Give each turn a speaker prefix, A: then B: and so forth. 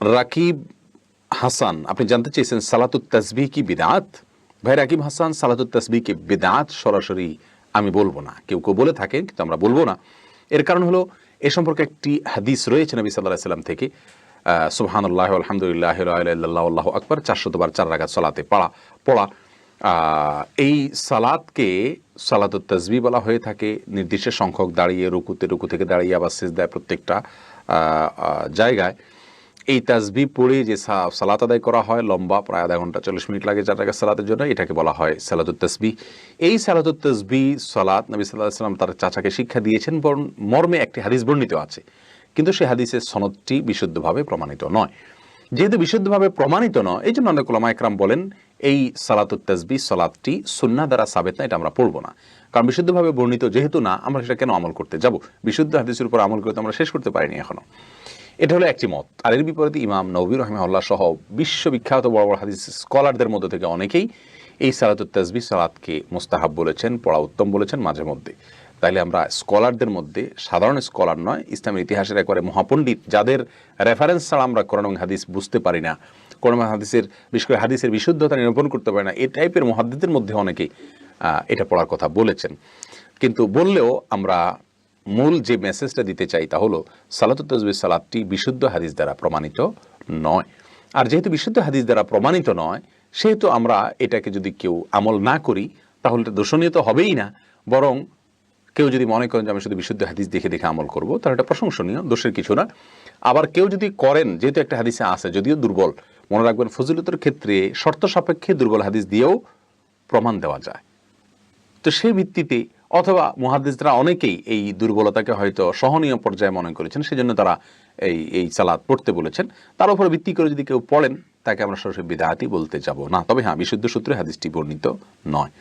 A: রাকিব হাসান, আপনি জানতে চেয়েছেন সালাতুত তাসবিহ কি বিদাত? ভাই, রাকিব হাসান, সালাতুত তাসবিহ কি বিদাত? সরাসরি আমি বলব না। কেউ কেউ বলে থাকেন, কিন্তু আমরা বলব না। এর কারণ হলো, এ সম্পর্কে একটি হাদিস রয়েছে নবী সাল্লাহ সাল্লাম থেকে। সুবহানাল্লাহ আলহামদুলিল্লাহ আল্লাহ আকবর চারশতবার চার রাগাত সালাতে পড়া পড়া। এই সালাদকে সালাতুত তাসবি বলা হয়ে থাকে। নির্দিষ্ট সংখ্যক দাঁড়িয়ে, রুকুতে, রুকু থেকে দাঁড়িয়ে, আবার শেষ দেয় প্রত্যেকটা জায়গায়। এই তাসবি পড়ে যে সালাত আদায় করা হয়, লম্বা, প্রায় আধা ঘণ্টা, চল্লিশ মিনিট লাগে চার টাকা সালাতের জন্য। এটাকে বলা হয় সালাতুত তসবি এই সালাতুত তসবি সালাত নবী সাল্লাহ সাল্লাম তার চাচাকে শিক্ষা দিয়েছেন, বরং মর্মে একটি হাদিস বর্ণিত আছে। কিন্তু সেই হাদিসের সনদটি বিশুদ্ধভাবে প্রমাণিত নয়। যেহেতু বিশুদ্ধভাবে প্রমাণিত নয় এই জন্য অনেক ওলামা একরাম বলেন, এই সালাতুত তসবি সালাতটি সুন্না দ্বারা সাবেত না, এটা আমরা পড়ব না। কারণ বিশুদ্ধভাবে বর্ণিত যেহেতু না, আমরা সেটা কেন আমল করতে যাব? বিশুদ্ধ হাদিসের উপর আমল করে তো আমরা শেষ করতে পারিনি এখনও। এটা হলো একটি মত। আর এর বিপরীতে ইমাম নবী রহমাউল্লাহ সহ বিশ্ববিখ্যাত বড় বড় হাদিস স্কলারদের মধ্যে থেকে অনেকেই এই সালাতুত তাজবি সালাতকে মুস্তাহাব বলেছেন, পড়া উত্তম বলেছেন মাঝে মধ্যে। তাইলে আমরা স্কলারদের মধ্যে সাধারণ স্কলার নয়, ইসলামের ইতিহাসের একবারে মহাপণ্ডিত, যাদের রেফারেন্স ছাড়া আমরা কোরআন হাদিস বুঝতে পারি না, কোরআন হাদিসের বিশেষ করে হাদিসের বিশুদ্ধতা নিরূপণ করতে পারি না এই টাইপের মহাদ্দিদের মধ্যে অনেকেই এটা পড়ার কথা বলেছেন। কিন্তু বললেও আমরা মূল যে মেসেজটা দিতে চাই তা হলো, সালাতুত তসবির সালাদটি বিশুদ্ধ হাদিস দ্বারা প্রমাণিত নয়। আর যেহেতু বিশুদ্ধ হাদিস দ্বারা প্রমাণিত নয়, সেহেতু আমরা এটাকে যদি কেউ আমল না করি, তাহলে এটা দূষণীয় তো হবেই না। বরং কেউ যদি মনে করেন যে আমি শুধু বিশুদ্ধ হাদিস দেখে দেখে আমল করব, তাহলে এটা প্রশংসনীয়, দোষের কিছু না। আবার কেউ যদি করেন, যেহেতু একটা হাদিসে আছে, যদিও দুর্বল, মনে রাখবেন ফজিলতের ক্ষেত্রে শর্ত সাপেক্ষে দুর্বল হাদিস দিয়েও প্রমাণ দেওয়া যায়। তো সেই ভিত্তিতে অথবা মুহাদ্দিসরা অনেকেই এই দুর্বলতাকে হয়তো সহনীয় পর্যায়ে মনে করেছেন, সেজন্য তারা এই এই সালাদ পড়তে বলেছেন। তার উপর ভিত্তি করে যদি কেউ পড়েন, তাকে আমরা সরাসরি বিদায়াতি বলতে যাব। না, তবে হ্যাঁ বিশুদ্ধ সূত্রে হাদিসটি বর্ণিত নয়।